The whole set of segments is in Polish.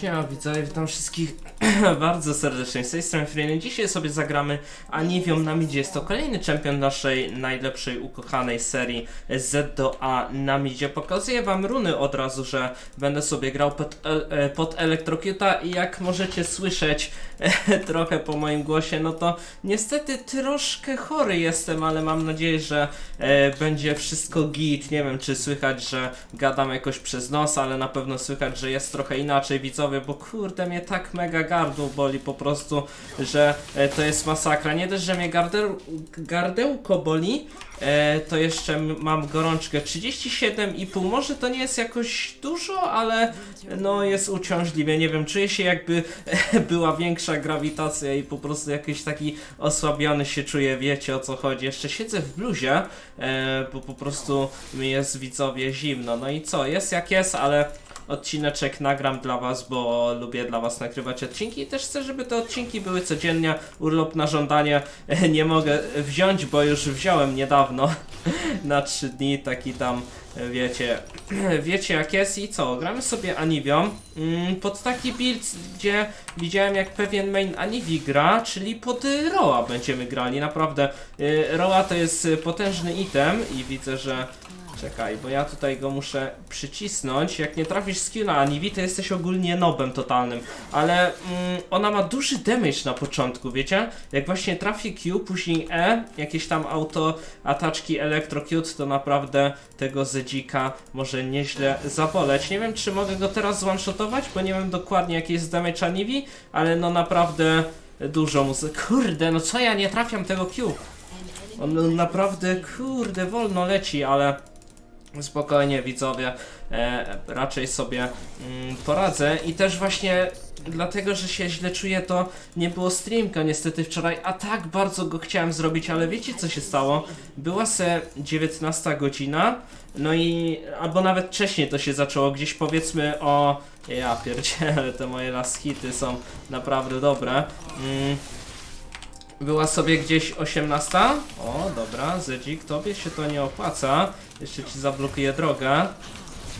Siema widzowie, witam wszystkich bardzo serdecznie z tej strony. Dzisiaj sobie zagramy Aniwią na midzie. Jest to kolejny czempion naszej najlepszej, ukochanej serii Z do A na midzie. Pokazuję wam runy od razu, że będę sobie grał pod, el- e, pod Electrocuta i jak możecie słyszeć trochę po moim głosie, no to niestety troszkę chory jestem, ale mam nadzieję, że e, będzie wszystko git. Nie wiem, czy słychać, że gadam jakoś przez nos, ale na pewno słychać, że jest trochę inaczej widzowie, bo kurde mnie tak mega gardło boli po prostu, że e, to jest masakra. Nie też, że mnie gardeł, gardełko boli, e, to jeszcze mam gorączkę 37,5. Może to nie jest jakoś dużo, ale no jest uciążliwie. Nie wiem, czuję się jakby była większa grawitacja i po prostu jakiś taki osłabiony się czuję, wiecie o co chodzi. Jeszcze siedzę w bluzie, e, bo po prostu mi jest widzowie zimno. No i co, jest jak jest, ale odcineczek nagram dla was, bo lubię dla was nagrywać odcinki. I też chcę, żeby te odcinki były codziennie. Urlop na żądanie. Nie mogę wziąć, bo już wziąłem niedawno. Na 3 dni, taki tam wiecie, wiecie jak jest. I co, gramy sobie Aniwią mm, pod taki build, gdzie widziałem jak pewien main Aniwi gra, czyli pod Roa będziemy grali, naprawdę y, Roa to jest potężny item i widzę, że Czekaj, bo ja tutaj go muszę przycisnąć. Jak nie trafisz skilla Aniwi, to jesteś ogólnie nobem totalnym. Ale mm, ona ma duży damage na początku, wiecie? Jak właśnie trafi Q, później E, jakieś tam auto ataczki Electrocute, to naprawdę tego Zedzika może nieźle zaboleć. Nie wiem, czy mogę go teraz zone-shotować, bo nie wiem dokładnie jaki jest damage Aniwi, ale no naprawdę dużo muzy... Kurde, no co ja nie trafiam tego Q? On naprawdę, kurde, wolno leci, ale spokojnie widzowie, e, raczej sobie mm, poradzę i też właśnie dlatego, że się źle czuję, to nie było streamka niestety wczoraj, a tak bardzo go chciałem zrobić, ale wiecie co się stało? Była se 19 godzina, no i albo nawet wcześniej to się zaczęło, gdzieś powiedzmy o ja pierdzielę, te moje last hity są naprawdę dobre. Mm, była sobie gdzieś 18. O, dobra, Zedzik, tobie się to nie opłaca. Jeszcze ci zablokuję drogę.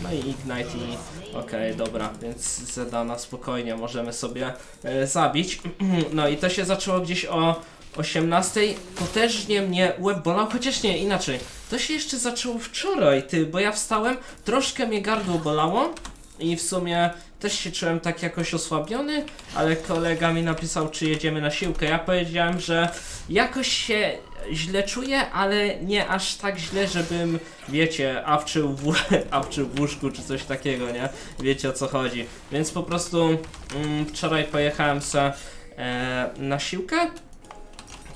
No i Ignite i... Okej, dobra, więc Zeda na spokojnie możemy sobie e, zabić. No i to się zaczęło gdzieś o 18. Potężnie mnie łeb bolał, chociaż nie, inaczej. To się jeszcze zaczęło wczoraj, ty, bo ja wstałem, troszkę mnie gardło bolało i w sumie też się czułem tak jakoś osłabiony, ale kolega mi napisał, czy jedziemy na siłkę. Ja powiedziałem, że jakoś się źle czuję, ale nie aż tak źle, żebym, wiecie, awczył w, awczył w łóżku czy coś takiego, nie? Wiecie o co chodzi. Więc po prostu mm, wczoraj pojechałem se e, na siłkę.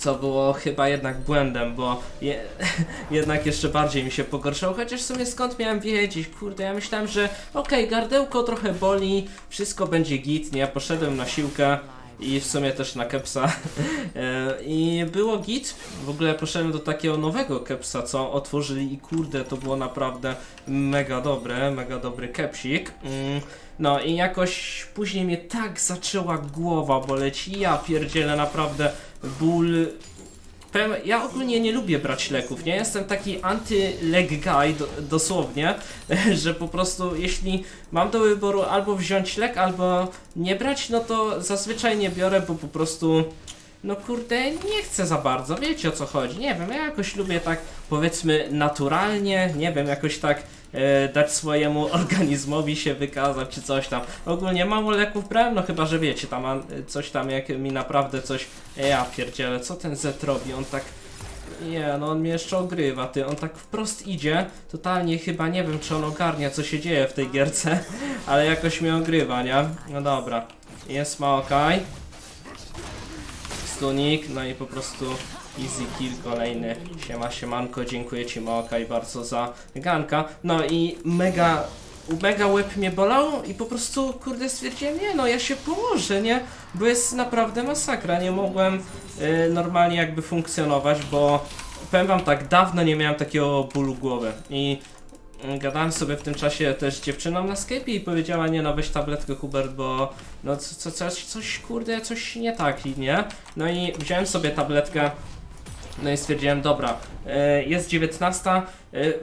Co było chyba jednak błędem, bo je, jednak jeszcze bardziej mi się pogorszało, chociaż w sumie skąd miałem wiedzieć, kurde, ja myślałem, że okej, gardełko trochę boli, wszystko będzie git, nie, poszedłem na siłkę i w sumie też na kepsa. E, i było git, w ogóle poszedłem do takiego nowego kepsa, co otworzyli i kurde, to było naprawdę mega dobre, mega dobry kepsik. Mm, no i jakoś później mnie tak zaczęła głowa boleć, ja pierdzielę naprawdę ból Powiem, ja ogólnie nie lubię brać leków, nie? Jestem taki anty-leg guy, do, dosłownie, że po prostu jeśli mam do wyboru albo wziąć lek, albo nie brać, no to zazwyczaj nie biorę, bo po prostu, no kurde, nie chcę za bardzo, wiecie o co chodzi, nie wiem, ja jakoś lubię tak, powiedzmy, naturalnie, nie wiem, jakoś tak e, dać swojemu organizmowi się wykazać, czy coś tam. Ogólnie mało leków brałem, no chyba, że wiecie, tam coś tam, jak mi naprawdę coś, ja pierdzielę, co ten Z robi, on tak nie, no on mnie jeszcze ogrywa, ty, on tak wprost idzie, totalnie chyba nie wiem, czy on ogarnia, co się dzieje w tej gierce, ale jakoś mnie ogrywa, nie? No dobra, jest Maokaj, no i po prostu easy kill kolejny, siema siemanko, dziękuję ci Maokaj bardzo za ganka, no i mega mega łeb mnie bolał i po prostu, kurde, stwierdziłem, nie no, ja się położę, nie? Bo jest naprawdę masakra, nie mogłem y, normalnie jakby funkcjonować, bo powiem wam tak, dawno nie miałem takiego bólu głowy. I gadałem sobie w tym czasie też z dziewczyną na Skype i powiedziała, nie no, weź tabletkę Hubert, bo no co, co, coś, kurde, coś nie tak, i nie? No i wziąłem sobie tabletkę, no i stwierdziłem, dobra, y, jest 19, y,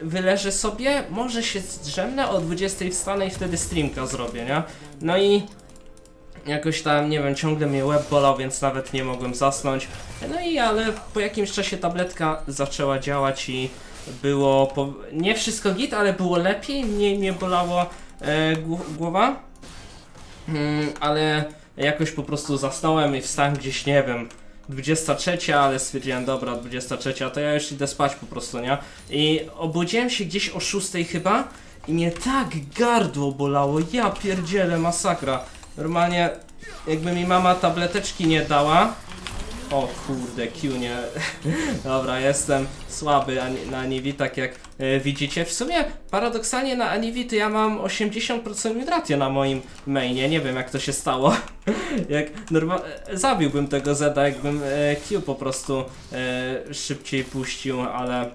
wyleżę sobie, może się zdrzemnę, o 20 wstanę i wtedy streamka zrobię, nie? No i jakoś tam, nie wiem, ciągle mnie łeb bolał, więc nawet nie mogłem zasnąć. No i ale po jakimś czasie tabletka zaczęła działać i było, po... nie wszystko git, ale było lepiej, mniej mnie bolało e, gł- głowa. Mm, ale jakoś po prostu zasnąłem i wstałem gdzieś, nie wiem, 23, ale stwierdziłem, dobra, 23, to ja już idę spać po prostu, nie? I obudziłem się gdzieś o 6 chyba i mnie tak gardło bolało, ja pierdzielę, masakra. Normalnie, jakby mi mama tableteczki nie dała, o kurde, Q nie. Dobra, jestem słaby na Anivi, tak jak e, widzicie. W sumie paradoksalnie na Anivi to ja mam 80% win na moim mainie. Nie wiem jak to się stało. jak norma- e, zabiłbym tego Zeda, jakbym e, Q po prostu szybciej puścił, ale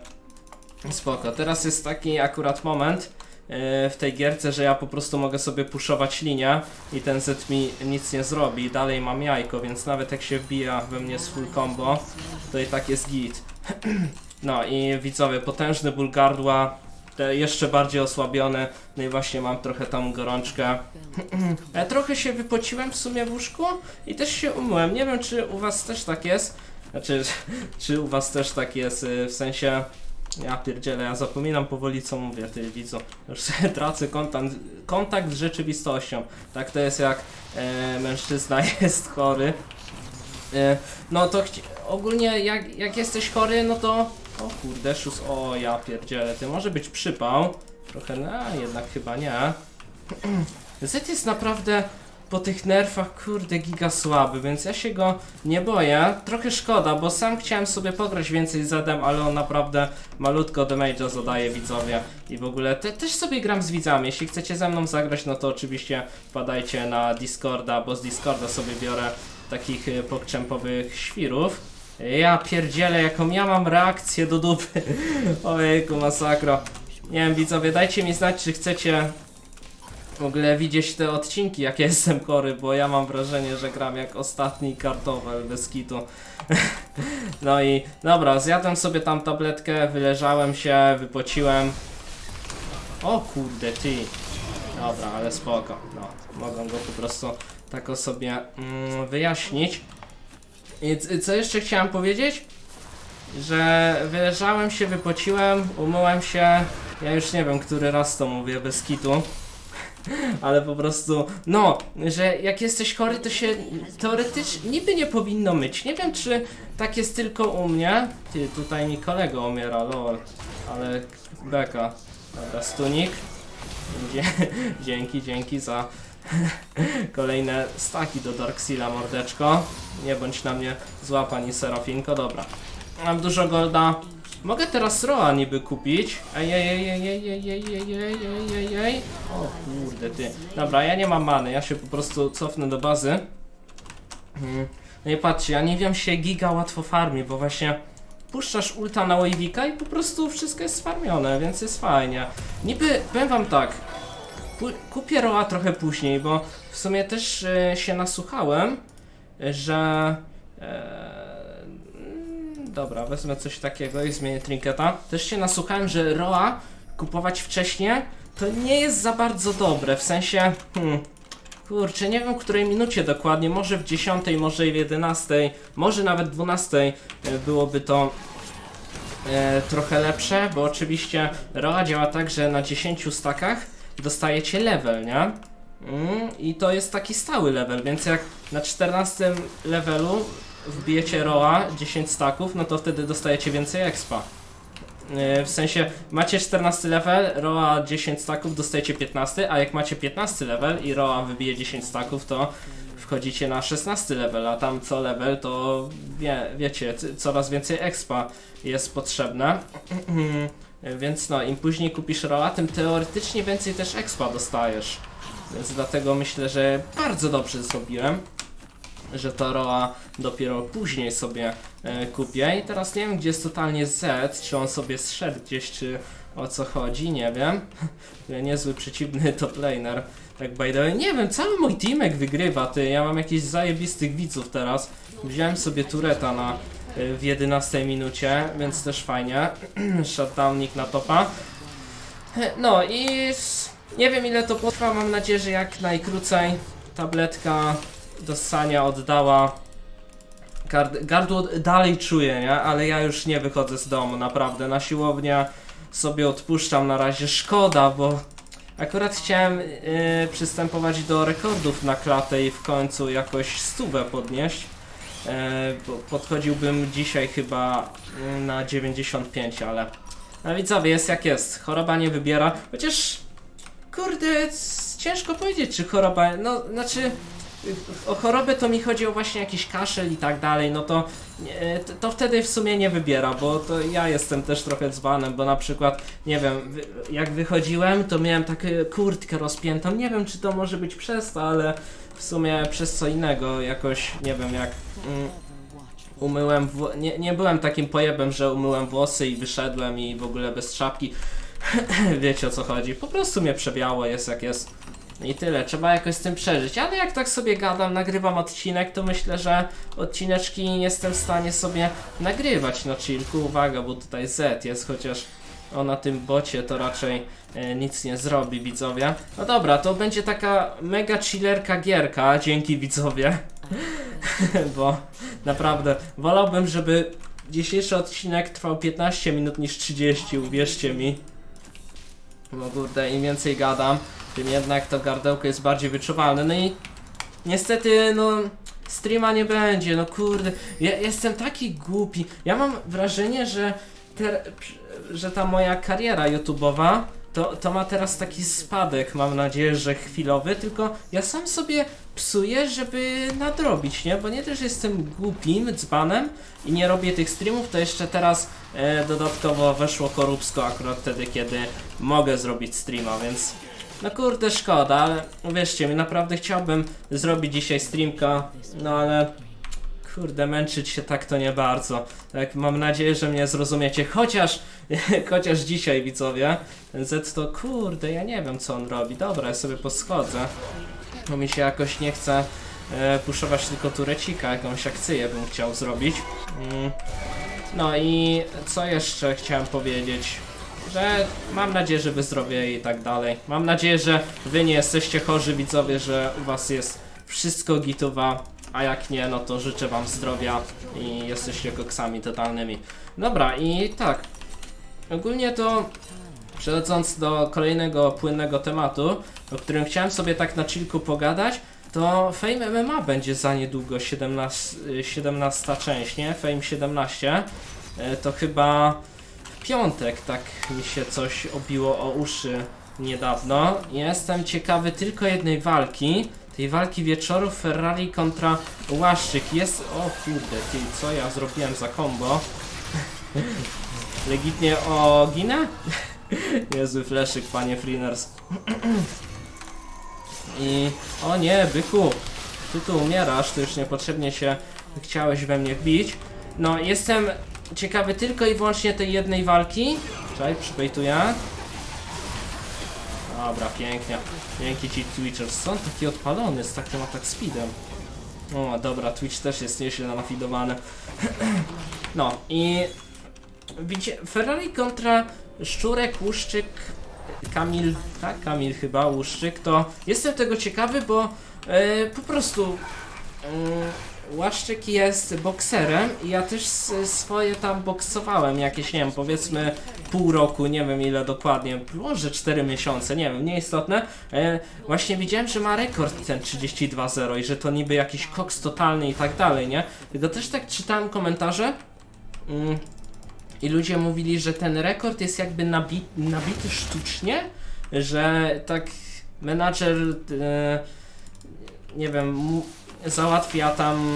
spoko. Teraz jest taki akurat moment w tej gierce, że ja po prostu mogę sobie puszować linię i ten Z mi nic nie zrobi. Dalej mam jajko, więc nawet jak się wbija we mnie z full combo, to i tak jest git. No i widzowie, potężny ból gardła, te jeszcze bardziej osłabiony, no i właśnie mam trochę tam gorączkę. Ja trochę się wypociłem w sumie w łóżku i też się umyłem. Nie wiem, czy u was też tak jest. Znaczy, czy u was też tak jest, y, w sensie... Ja pierdzielę, ja zapominam powoli co mówię, ty widzu. Już sobie tracę kontakt, kontakt z rzeczywistością. Tak to jest jak e, mężczyzna jest chory. E, no to ogólnie jak, jak jesteś chory, no to... O kurde, szus, o ja pierdzielę, ty może być przypał. Trochę, no jednak chyba nie. Z jest naprawdę po tych nerfach, kurde, giga słaby, więc ja się go nie boję. Trochę szkoda, bo sam chciałem sobie pograć więcej Zedem, ale on naprawdę malutko damage'a zadaje widzowie. I w ogóle te, też sobie gram z widzami. Jeśli chcecie ze mną zagrać, no to oczywiście wpadajcie na Discorda, bo z Discorda sobie biorę takich y, pokczempowych świrów. Ja pierdzielę, jaką ja mam reakcję do dupy. Ojejku, masakra. Nie wiem, widzowie, dajcie mi znać, czy chcecie w ogóle widzieć te odcinki, jak ja jestem chory, bo ja mam wrażenie, że gram jak ostatni kartofel bez kitu. no i dobra, zjadłem sobie tam tabletkę, wyleżałem się, wypociłem. O kurde, ty. Dobra, ale spoko. No, mogą go po prostu tak sobie mm, wyjaśnić. I co jeszcze chciałem powiedzieć? Że wyleżałem się, wypociłem, umyłem się. Ja już nie wiem, który raz to mówię bez kitu. Ale po prostu, no, że jak jesteś chory, to się teoretycznie niby nie powinno myć. Nie wiem, czy tak jest tylko u mnie. Ty, tutaj mi kolega umiera, lol. Ale beka. Dobra, stunik. Dzięki, dzięki za kolejne staki do Darkseala, mordeczko. Nie bądź na mnie zła pani Serafinko, dobra. Mam dużo golda. Mogę teraz Roa niby kupić. Ej, ej, ej, ej, ej, ej, ej, ej, ej, ej, ej, ej. O kurde ty. Dobra, ja nie mam many, ja się po prostu cofnę do bazy. Hmm. No i patrzcie, ja nie wiem się giga łatwo farmi, bo właśnie puszczasz ulta na Wavika i po prostu wszystko jest sfarmione, więc jest fajnie. Niby, powiem wam tak, kupię Roa trochę później, bo w sumie też e, się nasłuchałem, że... E, mm, dobra, wezmę coś takiego i zmienię trinketa. Też się nasłuchałem, że Roa kupować wcześniej to nie jest za bardzo dobre, w sensie... Hmm, Kurczę, nie wiem w której minucie dokładnie, może w 10, może w 11, może nawet 12 e, byłoby to e, trochę lepsze, bo oczywiście Roa działa tak, że na 10 stakach dostajecie level, nie? Mm, I to jest taki stały level, więc jak na 14 levelu wbijecie Roa 10 staków, no to wtedy dostajecie więcej expa. E, W sensie macie 14 level, Roa 10 staków, dostajecie 15, a jak macie 15 level i Roa wybije 10 staków, to wchodzicie na 16 level, a tam co level to wie, wiecie, coraz więcej expa jest potrzebne. Więc no, im później kupisz Roa, tym teoretycznie więcej też expa dostajesz. Więc dlatego myślę, że bardzo dobrze zrobiłem że to Roa dopiero później sobie e, kupię. I teraz nie wiem, gdzie jest totalnie Z, czy on sobie zszedł gdzieś, czy o co chodzi, nie wiem. Niezły przeciwny top laner. Tak by the way, nie wiem, cały mój teamek wygrywa, ty, ja mam jakichś zajebistych widzów teraz. Wziąłem sobie tureta na, e, w 11 minucie, więc też fajnie. Shutdownik na topa. No i nie wiem ile to potrwa, mam nadzieję, że jak najkrócej tabletka do ssania oddała. Gard gardło dalej czuję, nie? Ale ja już nie wychodzę z domu, naprawdę. Na siłownię sobie odpuszczam na razie. Szkoda, bo akurat chciałem yy, przystępować do rekordów na klatę i w końcu jakoś stówę podnieść. Bo podchodziłbym dzisiaj chyba mm, na 95, ale no widzowie, jest jak jest. Choroba nie wybiera. Chociaż, kurde, ciężko powiedzieć, czy choroba. No, znaczy, o chorobę to mi chodzi o właśnie jakiś kaszel i tak dalej. No to, to, wtedy w sumie nie wybiera, bo to ja jestem też trochę dzbanem, bo na przykład, nie wiem, jak wychodziłem, to miałem taką kurtkę rozpiętą. Nie wiem, czy to może być przez to, ale w sumie przez co innego jakoś, nie wiem, jak. Mm, umyłem nie, nie byłem takim pojebem, że umyłem włosy i wyszedłem i w ogóle bez szapki. Wiecie o co chodzi. Po prostu mnie przebiało, jest jak jest. I tyle, trzeba jakoś z tym przeżyć. Ale jak tak sobie gadam, nagrywam odcinek, to myślę, że odcineczki jestem w stanie sobie nagrywać na chillku. Uwaga, bo tutaj Z jest, chociaż o na tym bocie to raczej e, nic nie zrobi, widzowie. No dobra, to będzie taka mega chillerka gierka, dzięki widzowie. bo naprawdę wolałbym, żeby dzisiejszy odcinek trwał 15 minut niż 30, uwierzcie mi. No kurde, im więcej gadam, tym jednak to gardełko jest bardziej wyczuwalne. No i niestety, no streama nie będzie, no kurde. Ja jestem taki głupi. Ja mam wrażenie, że, te, że ta moja kariera YouTube'owa to, to ma teraz taki spadek, mam nadzieję, że chwilowy, tylko ja sam sobie psuję, żeby nadrobić, nie? Bo nie też jestem głupim dzbanem i nie robię tych streamów, to jeszcze teraz e, dodatkowo weszło Korupsko akurat wtedy, kiedy mogę zrobić streama, więc no kurde szkoda, ale uwierzcie mi, naprawdę chciałbym zrobić dzisiaj streamka, no ale kurde męczyć się tak to nie bardzo. Tak, mam nadzieję, że mnie zrozumiecie, chociaż chociaż dzisiaj widzowie, ten Z to kurde, ja nie wiem co on robi. Dobra, ja sobie poschodzę. Bo mi się jakoś nie chce e, puszować tylko turecika, jakąś akcję bym chciał zrobić. Mm. No i co jeszcze chciałem powiedzieć? Że mam nadzieję, że wyzdrowie i tak dalej. Mam nadzieję, że wy nie jesteście chorzy widzowie, że u was jest wszystko gitowa, a jak nie, no to życzę wam zdrowia i jesteście koksami totalnymi. Dobra i tak, ogólnie to przechodząc do kolejnego płynnego tematu, o którym chciałem sobie tak na chillku pogadać, to Fame MMA będzie za niedługo 17, y, 17 część, nie? Fame 17. E, To chyba piątek tak mi się coś obiło o uszy niedawno. Jestem ciekawy tylko jednej walki. Tej walki wieczoru Ferrari kontra Łaszczyk. Jest... O kurde, ty, co ja zrobiłem za combo? Legitnie o ginę? Niezły fleszyk, panie Freeners. I... O nie, byku! Ty tu umierasz, ty już niepotrzebnie się chciałeś we mnie wbić. No, jestem ciekawy tylko i wyłącznie tej jednej walki. Czekaj, przybejtuję. Dobra, pięknie. Dzięki ci Twitchers. Są taki odpalony z takim atak speedem. O, dobra, Twitch też jest nieźle nafidowany. No i Widzicie, Ferrari kontra Szczurek, Łuszczyk, Kamil, tak? Kamil chyba, Łuszczyk, to jestem tego ciekawy, bo e, po prostu e, Łaszczyk jest bokserem i ja też swoje tam boksowałem jakieś, nie wiem, powiedzmy pół roku, nie wiem ile dokładnie, może 4 miesiące, nie wiem, nieistotne. E, właśnie widziałem, że ma rekord ten 32-0 i że to niby jakiś koks totalny i tak dalej, nie? Tylko też tak czytałem komentarze, mm, i ludzie mówili, że ten rekord jest jakby nabi nabity sztucznie, że tak menadżer, e, nie wiem, załatwia tam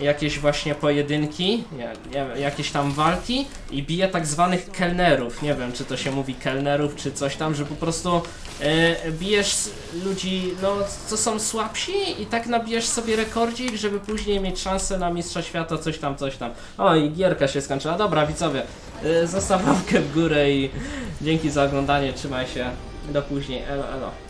jakieś właśnie pojedynki, nie, jakieś tam walki i bije tak zwanych kelnerów. Nie wiem, czy to się mówi kelnerów, czy coś tam, że po prostu e, bijesz ludzi, no, co są słabsi i tak nabijesz sobie rekordzik, żeby później mieć szansę na mistrza świata, coś tam, coś tam. O, i gierka się skończyła. Dobra, widzowie, e, zostaw łapkę w górę i dzięki za oglądanie, trzymaj się, do później, elo, elo.